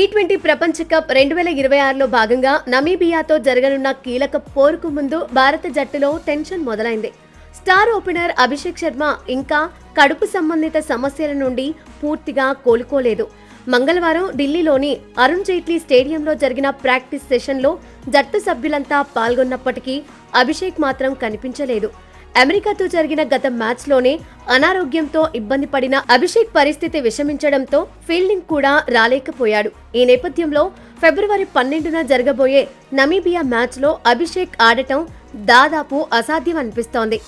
T twenty ప్రపంచ cup రెండు వేల ఇరవై ఆరులో భాగంగా నమీబియాతో జరగనున్న కీలక పోరుకు ముందు భారత జట్టులో టెన్షన్ మొదలైంది. స్టార్ ఓపెనర్ అభిషేక్ శర్మ ఇంకా కడుపు సంబంధిత సమస్యల నుండి పూర్తిగా కోలుకోలేదు. మంగళవారం ఢిల్లీలోని అరుణ్ జైట్లీ స్టేడియంలో జరిగిన ప్రాక్టీస్ సెషన్లో జట్టు సభ్యులంతా పాల్గొన్నప్పటికీ అభిషేక్ మాత్రం కనిపించలేదు. అమెరికాతో జరిగిన గత మ్యాచ్లోనే అనారోగ్యంతో ఇబ్బంది పడిన అభిషేక్ పరిస్థితి విషమించడంతో ఫీల్డింగ్ కూడా రాలేకపోయాడు. ఈ నేపథ్యంలో ఫిబ్రవరి పన్నెండున జరగబోయే నమీబియా మ్యాచ్లో అభిషేక్ ఆడటం దాదాపు అసాధ్యం అనిపిస్తోంది.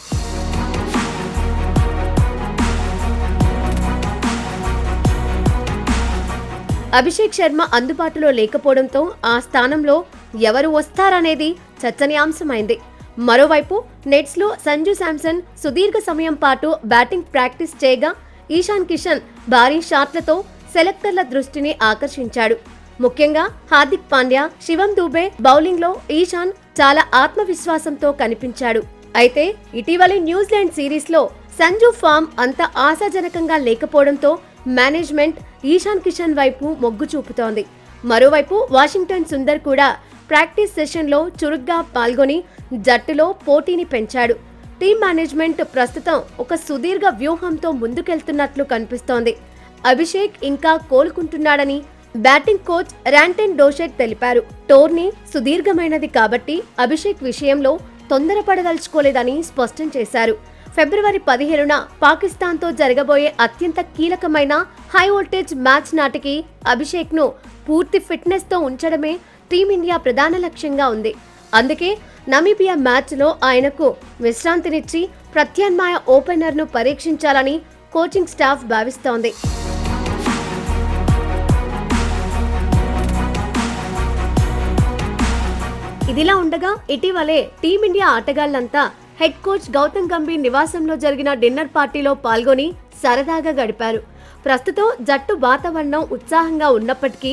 అభిషేక్ శర్మ అందుబాటులో లేకపోవడంతో ఆ స్థానంలో ఎవరు వస్తారనేది చర్చనీయాంశమైంది. మరోవైపు నెట్స్లో సంజు శాంసన్ సుదీర్ఘ సమయం పాటు బ్యాటింగ్ ప్రాక్టీస్ చేయగా ఈశాన్ కిషన్ భారీ షాట్లతో సెలెక్టర్ల దృష్టిని ఆకర్షించాడు. ముఖ్యంగా హార్దిక్ పాండ్యా శివం దూబే బౌలింగ్లో ఈశాన్ చాలా ఆత్మవిశ్వాసంతో కనిపించాడు. అయితే ఇటీవలి న్యూజిలాండ్ సిరీస్లో సంజు ఫామ్ అంత ఆశాజనకంగా లేకపోవడంతో మేనేజ్మెంట్ ఈశాన్ కిషన్ వైపు మొగ్గు చూపుతోంది. మరోవైపు వాషింగ్టన్ సుందర్ కూడా ప్రాక్టీస్ సెషన్లో చురుగ్గా పాల్గొని జట్టులో పోటీని పెంచాడు. టీం మేనేజ్మెంట్ ప్రస్తుతం ఒక సుదీర్ఘ వ్యూహంతో ముందుకెళ్తున్నట్లు కనిపిస్తోంది. అభిషేక్ ఇంకా కోలుకుంటున్నాడని బ్యాటింగ్ కోచ్ ర్యాంటెన్ డోషెట్ తెలిపారు. టోర్నీ సుదీర్ఘమైనది కాబట్టి అభిషేక్ విషయంలో తొందరపడదలుచుకోలేదని స్పష్టం చేశారు. ఫిబ్రవరి పదిహేనున పాకిస్తాన్తో జరగబోయే అత్యంత కీలకమైన హై వోల్టేజ్ మ్యాచ్ నాటికి అభిషేక్ను పూర్తి ఫిట్నెస్తో ఉంచడమే టీమిండియా ప్రధాన లక్ష్యంగా ఉంది. అందుకే నమీబియా మ్యాచ్లో ఆయనకు విశ్రాంతినిచ్చి ప్రత్యామ్నాయ ఓపెనర్ను పరీక్షించాలని కోచింగ్ స్టాఫ్ భావిస్తోంది. ఇదిలా ఉండగా ఇటీవలే టీమిండియా ఆటగాళ్ళంతా హెడ్ కోచ్ గౌతమ్ గంభీర్ నివాసంలో జరిగిన డిన్నర్ పార్టీలో పాల్గొని సరదాగా గడిపారు. ప్రస్తుతం జట్టు వాతావరణం ఉత్సాహంగా ఉన్నప్పటికీ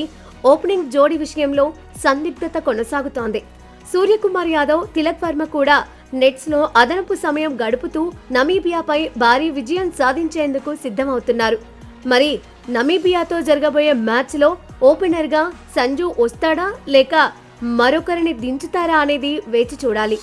ఓపెనింగ్ జోడి విషయంలో సందిగ్ధత కొనసాగుతోంది. సూర్యకుమార్ యాదవ్ తిలక్ వర్మ కూడా నెట్స్లో అదనపు సమయం గడుపుతూ నమీబియాపై భారీ విజయం సాధించేందుకు సిద్ధమవుతున్నారు. మరి నమీబియాతో జరగబోయే మ్యాచ్లో ఓపెనర్గా సంజు వస్తాడా లేక మరొకరిని దించుతారా అనేది వేచి చూడాలి.